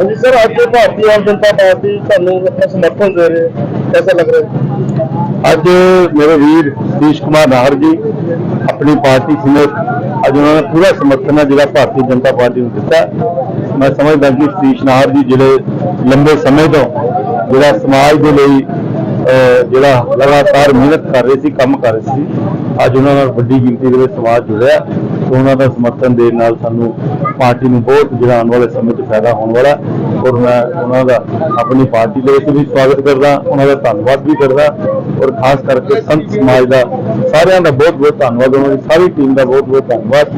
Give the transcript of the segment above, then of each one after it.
ਹਾਂਜੀ, ਸਰ, ਅੱਜ ਭਾਰਤੀ ਆਮ ਜਨਤਾ ਪਾਰਟੀ ਤੁਹਾਨੂੰ ਆਪਣਾ ਸਮਰਥਨ ਦੇ ਰਹੀ ਹੈ ਕਿਹਦਾ ਲੱਗ ਰਿਹਾ ਅੱਜ ਮੇਰੇ ਵੀਰ ਸਤੀਸ਼ ਕੁਮਾਰ ਨਾਹਰ ਜੀ ਆਪਣੀ ਪਾਰਟੀ ਸਮੇਤ ਅੱਜ ਉਹਨਾਂ ਨੇ ਪੂਰਾ ਸਮਰਥਨ ਹੈ, ਜਿਹੜਾ ਭਾਰਤੀ ਜਨਤਾ ਪਾਰਟੀ ਨੂੰ ਦਿੱਤਾ ਮੈਂ ਸਮਝਦਾ ਕਿ ਸਤੀਸ਼ ਨਾਹਰ ਜੀ ਜਿਹੜੇ ਲੰਬੇ ਸਮੇਂ ਤੋਂ ਜਿਹੜਾ ਸਮਾਜ ਦੇ ਲਈ ਜਿਹੜਾ ਲਗਾਤਾਰ ਮਿਹਨਤ ਕਰ ਰਹੇ ਸੀ, ਕੰਮ ਕਰ ਰਹੇ ਸੀ, ਅੱਜ ਉਹਨਾਂ ਨਾਲ ਵੱਡੀ ਗਿਣਤੀ ਦੇ ਵਿੱਚ ਸਮਾਜ ਜੁੜਿਆ। ਉਹਨਾਂ ਦਾ ਸਮਰਥਨ ਦੇਣ ਨਾਲ ਸਾਨੂੰ ਪਾਰਟੀ ਨੂੰ ਬਹੁਤ ਜਿਹੜਾ ਆਉਣ ਵਾਲੇ ਸਮੇਂ 'ਚ ਫਾਇਦਾ ਹੋਣ ਵਾਲਾ ਔਰ ਮੈਂ ਉਹਨਾਂ ਦਾ ਆਪਣੀ ਪਾਰਟੀ ਦੇ ਵਿੱਚ ਵੀ ਸਵਾਗਤ ਕਰਦਾ, ਉਹਨਾਂ ਦਾ ਧੰਨਵਾਦ ਵੀ ਕਰਦਾ। ਔਰ ਖਾਸ ਕਰਕੇ ਸੰਤ ਸਮਾਜ ਦਾ ਸਾਰਿਆਂ ਦਾ ਬਹੁਤ ਬਹੁਤ ਧੰਨਵਾਦ, ਉਹਨਾਂ ਦੀ ਸਾਰੀ ਟੀਮ ਦਾ ਬਹੁਤ ਬਹੁਤ ਧੰਨਵਾਦ,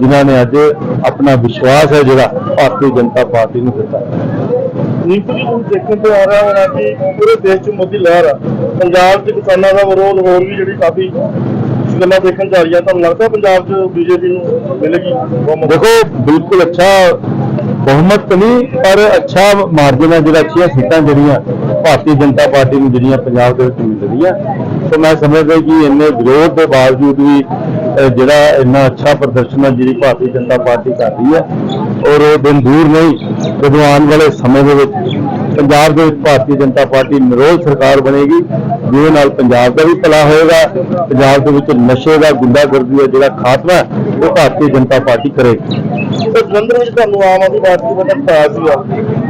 ਜਿਨ੍ਹਾਂ ਨੇ ਅੱਜ ਆਪਣਾ ਵਿਸ਼ਵਾਸ ਹੈ ਜਿਹੜਾ ਭਾਰਤੀ ਜਨਤਾ ਪਾਰਟੀ ਨੂੰ ਦਿੱਤਾ। ਨੀਤੀ ਜੀ ਨੂੰ ਦੇਖਣ ਤੋਂ ਆ ਰਿਹਾ ਹੈ ਕਿ ਪੂਰੇ ਦੇਸ਼ 'ਚ ਮੋਦੀ ਲਹਿਰ ਆ। ਪੰਜਾਬ 'ਚ ਕਿਸਾਨਾਂ ਦਾ ਵਿਰੋਧ ਹੋਰ ਵੀ ਜਿਹੜੀ ਕਾਫੀ ਗੱਲਾਂ ਦੇਖਣ ਜਾ ਰਹੀਆਂ, ਤੁਹਾਨੂੰ ਲੱਗਦਾ ਪੰਜਾਬ 'ਚ ਬੀਜੇਪੀ ਨੂੰ ਮਿਲੇਗੀ? ਬਹੁਮਤ? ਦੇਖੋ, ਬਿਲਕੁਲ ਅੱਛਾ ਬਹੁਮਤ ਤਾਂ ਨਹੀਂ, ਪਰ ਅੱਛਾ ਮਾਰਜਨ ਹੈ ਜਿਹੜਾ, ਅੱਛੀਆਂ ਸੀਟਾਂ ਜਿਹੜੀਆਂ ਭਾਰਤੀ ਜਨਤਾ ਪਾਰਟੀ ਨੂੰ ਜਿਹੜੀਆਂ ਪੰਜਾਬ ਦੇ ਵਿੱਚ ਮਿਲ ਰਹੀਆਂ। ਸੋ ਮੈਂ ਸਮਝਦਾ ਕਿ ਇੰਨੇ ਵਿਰੋਧ ਦੇ ਬਾਵਜੂਦ ਵੀ ਜਿਹੜਾ ਇੰਨਾ ਅੱਛਾ ਪ੍ਰਦਰਸ਼ਨ ਹੈ, ਜਿਹੜੀ ਭਾਰਤੀ ਜਨਤਾ ਪਾਰਟੀ ਕਰ ਰਹੀ ਹੈ, ਔਰ ਉਹ ਦਿਨ ਦੂਰ ਨਹੀਂ ਜਦੋਂ ਆਉਣ ਵਾਲੇ ਸਮੇਂ ਦੇ ਵਿੱਚ ਪੰਜਾਬ ਦੇ ਵਿੱਚ ਭਾਰਤੀ ਜਨਤਾ ਪਾਰਟੀ ਨਿਰੋਲ ਸਰਕਾਰ ਬਣੇਗੀ, ਜਿਹਦੇ ਨਾਲ ਪੰਜਾਬ ਦਾ ਵੀ ਭਲਾ ਹੋਏਗਾ, ਪੰਜਾਬ ਦੇ ਵਿੱਚ ਨਸ਼ੇ ਦਾ ਗੁੰਡਾਗਰਦੀ ਦਾ ਜਿਹੜਾ ਖਾਤਮਾ ਉਹ ਭਾਰਤੀ ਜਨਤਾ ਪਾਰਟੀ ਕਰੇਗੀ। ਤੇ ਜਲੰਧਰ ਵਿੱਚ ਤੁਹਾਨੂੰ ਆਮ ਆਦਮੀ ਪਾਰਟੀ ਦਾ ਪਤਾ ਸੀਗਾ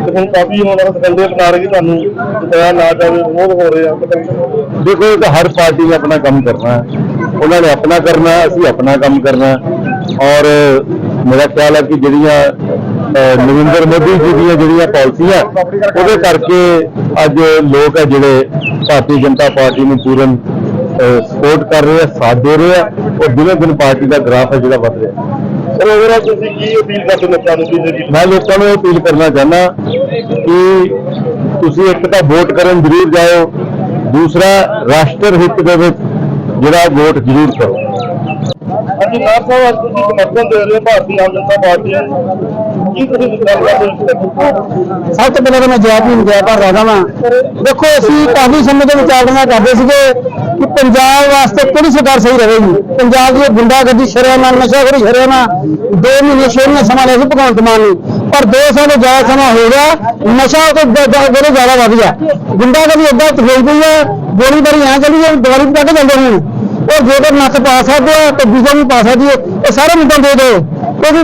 ਤੇ ਹੁਣ ਕਾਫੀ ਹੁਣ ਉਹਨਾਂ ਦੇ ਬਣਾ ਰਹੇ ਕਿ ਤੁਹਾਨੂੰ ਜਿਤਾਇਆ ਨਾ ਜਾਵੇ ਵਿਰੋਧ ਹੋ ਰਹੇ ਆ ਦੇਖੋ, ਇਹ ਤਾਂ ਹਰ ਪਾਰਟੀ ਨੇ ਆਪਣਾ ਕੰਮ ਕਰਨਾ ਹੈ। ਉਹਨਾਂ ਨੇ ਆਪਣਾ ਕਰਨਾ ਅਸੀਂ ਆਪਣਾ ਕੰਮ ਕਰਨਾ ਔਰ ਮੇਰਾ ਖਿਆਲ ਹੈ ਕਿ ਜਿਹੜੀਆਂ ਨਰਿੰਦਰ ਮੋਦੀ ਜੀ ਦੀਆਂ ਜਿਹੜੀਆਂ ਪਾਲਿਸੀਆਂ, ਉਹਦੇ ਕਰਕੇ ਅੱਜ ਲੋਕ ਹੈ ਜਿਹੜੇ ਭਾਰਤੀ ਜਨਤਾ ਪਾਰਟੀ ਨੂੰ ਪੂਰਨ ਸਪੋਰਟ ਕਰ ਰਹੇ ਆ, ਸਾਥ ਦੇ ਰਹੇ ਆ ਔਰ ਦਿਨੋ ਦਿਨ ਪਾਰਟੀ ਦਾ ਗ੍ਰਾਫ ਹੈ ਜਿਹੜਾ ਵੱਧ ਰਿਹਾ। ਸਰ overall ਤੁਸੀਂ ਕੀ ਅਪੀਲ ਕਰਦੇ ਲੋਕਾਂ ਨੂੰ ਬੀਜੇਪੀ ਮੈਂ ਲੋਕਾਂ ਨੂੰ ਅਪੀਲ ਕਰਨਾ ਚਾਹੁੰਦਾ ਕਿ ਤੁਸੀਂ ਇੱਕ ਤਾਂ ਵੋਟ ਕਰਨ ਜ਼ਰੂਰ ਜਾਓ, ਦੂਸਰਾ ਰਾਸ਼ਟਰ ਹਿੱਤ ਦੇ ਵਿੱਚ ਜਿਹੜਾ ਵੋਟ ਜ਼ਰੂਰ ਕਰੋ। ਨਾਰ ਸਾਹਿਬ ਅੱਜ ਤੁਸੀਂ ਸਮਰਥਨ ਦੇ ਰਹੇ ਹੋ, ਭਾਰਤੀ ਆਮ ਜਨਤਾ ਪਾਰਟੀ ਨੂੰ। ਕੀ ਤੁਸੀਂ ਗੱਲ ਕਰਦੇ ਹੋ ਸਭ ਤੋਂ ਪਹਿਲਾਂ ਤਾਂ ਮੈਂ ਜਵਾਬ ਨੂੰ ਜੈ ਭਰ ਰਹਾ ਵਾਂ। ਦੇਖੋ, ਅਸੀਂ ਕਾਫੀ ਸਮੇਂ ਤੋਂ ਵਿਚਾਰਨਾ ਕਰਦੇ ਸੀਗੇ ਕਿ ਪੰਜਾਬ ਵਾਸਤੇ ਕਿਹੜੀ ਸਰਕਾਰ ਸਹੀ ਰਹੇਗੀ? ਪੰਜਾਬ ਦੀ ਗੁੰਡਾਗਰਦੀ ਸ਼ਰਿਆਂ ਨਾਲ ਨਸ਼ਾਖੋਰੀ ਸ਼ਰਿਆਂ ਨਾਲ ਦੋ ਮਹੀਨੇ, ਛੇ ਸਮਾਂ ਲਿਆ ਸੀ ਭਗਵੰਤ ਮਾਨ ਨੇ। ਪਰ ਦੋ ਸਾਲ ਤੋਂ ਜ਼ਿਆਦਾ ਸਮਾਂ ਹੋ ਗਿਆ, ਨਸ਼ਾ ਤੋਂ ਬਹੁਤ ਜ਼ਿਆਦਾ ਵੱਧ ਗਿਆ। ਗੁੰਡਾਗਰਦੀ ਏਦਾਂ ਹੋਈ ਗਈ ਹੈ, ਗੋਲੀਬਾਰੀ ਬਾਰੀ ਚੱਲੀ ਹੈ ਦੀਵਾਲੀ ਪਟਾਕੇ ਚੱਲਦੇ ਹੁਣ। ਉਹ ਜੇਕਰ ਨੱਥ ਪਾ ਸਕਦੇ ਆ ਤੇ ਬੀਜੇਪੀ ਪਾ ਸਕਦੀ ਹੈ ਇਹ ਸਾਰੇ ਮੁੱਦੇ ਦੇ ਦਿਓ। ਕਿਉਂਕਿ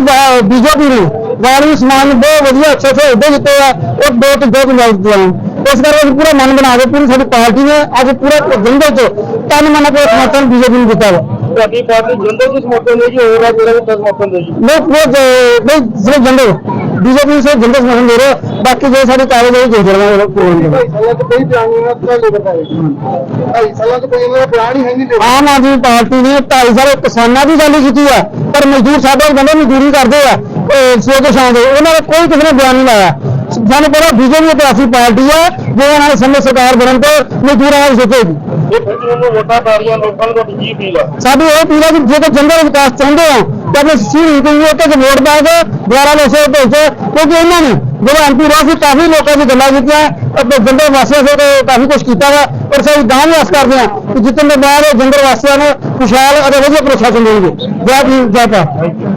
ਬੀਜੇਪੀ ਨੇ ਵਾਲੀ ਸਮਾਨ ਬਹੁਤ ਵਧੀਆ ਅੱਛੇ ਅੱਛੇ ਅਹੁਦੇ ਦਿੱਤੇ ਆ। ਉਹ ਦੋ ਤੋਂ ਦੋ ਪੰਜਾਬ ਦਿੱਤੇ ਆ। ਇਸ ਕਰਕੇ ਅਸੀਂ ਪੂਰਾ ਮਨ ਬਣਾ ਕੇ ਪੂਰੀ ਸਾਡੀ ਪਾਰਟੀ ਨੇ ਅੱਜ ਪੂਰਾ ਜੰਗਲ ਚ ਤਨ ਮਨ ਕੇ ਸਮਰਥਨ ਬੀਜੇਪੀ ਨੂੰ ਦਿੱਤਾ ਵਾ। ਤੁਹਾਡੀ ਪਾਰਟੀ ਜਲੰਧਰ ਨੂੰ ਸਮਰਥਨ ਦੇਗੀ ਹੋਰ ਆ ਜਿਹੜਾ ਸਮਰਥਨ ਦੇਗੀ ਲੋਕ ਬਹੁਤ ਨਹੀਂ ਸਿਰਫ ਜੰਗਲ। ਨਹੀਂ ਉਹਨਾਂ ਦਾ ਲੀਡਰ ਢਾਈ ਸਾਲਾਂ ਤੋਂ ਕੋਈ ਇਹਨਾਂ ਦਾ ਪਲਾਨ ਹੀ ਹੈ ਨਹੀਂ ਆਮ ਆਦਮੀ ਪਾਰਟੀ ਨੇ 2.5 ਸਾਲ ਕਿਸਾਨਾਂ ਦੀ ਗੱਲ ਕੀਤੀ ਆ ਪਰ ਮਜ਼ਦੂਰ ਸਾਡੇ ਬੰਦੇ ਮਜ਼ਦੂਰੀ ਕਰਦੇ ਆ ਸਵੇਰ ਤੋਂ ਸ਼ਾਮ ਦੇ ਉਹਨਾਂ ਦਾ ਕੋਈ ਕਿਸੇ ਨੇ ਬਿਆਨ ਨਹੀਂ ਲਾਇਆ। ਸਾਨੂੰ ਪਤਾ ਬੀਜੇਪੀ ਇੱਕ ਐਸੀ ਪਾਰਟੀ ਆ ਜਿਹਦੇ ਨਾਲ ਸਮੇਂ ਸਰਕਾਰ ਬਣਨ ਤੋਂ ਮਜ਼ਦੂਰਾਂ ਪਾ ਨੂੰ ਆ ਸਾਡੀ ਇਹ ਅਪੀਲ ਹੈ ਕਿ ਜੇ ਜੰਗਲ ਵਿਕਾਸ ਚਾਹੁੰਦੇ ਆ ਤਾਂ ਆਪਣੇ ਸੀਰੀ ਕੋਈ ਉਹ ਤੇ ਵੋਟ ਪਾ ਕੇ ਦੁਆਰਾ ਲੋਸੇ ਭੇਜੋ ਕਿਉਂਕਿ ਇਹਨਾਂ ਨੇ ਜਿਹੜੇ ਐਮਪੀ ਰਹੇ ਸੀ ਕਾਫੀ ਲੋਕਾਂ ਦੀ ਗੱਲਾਂ ਕੀਤੀਆਂ ਅਤੇ ਜੰਗਲ ਵਾਸੀਆਂ ਸੇ ਤੇ ਕਾਫੀ ਕੁਝ ਕੀਤਾ ਵਾ ਪਰ ਸਹੀ ਦਾਨ ਆਸ ਕਰਦੇ ਆ ਕਿ ਜਿੱਤਨ ਦੇ ਬਾਅਦ ਜੰਗਲ ਵਾਸੀਆਂ ਨੂੰ ਖੁਸ਼ਹਾਲ ਅਤੇ ਵਧੀਆ ਪ੍ਰਸ਼ਾਸਨ ਦੇਣਗੇ ਜੈ ਭੀਮ ਜੈ ਭਾਰਤ।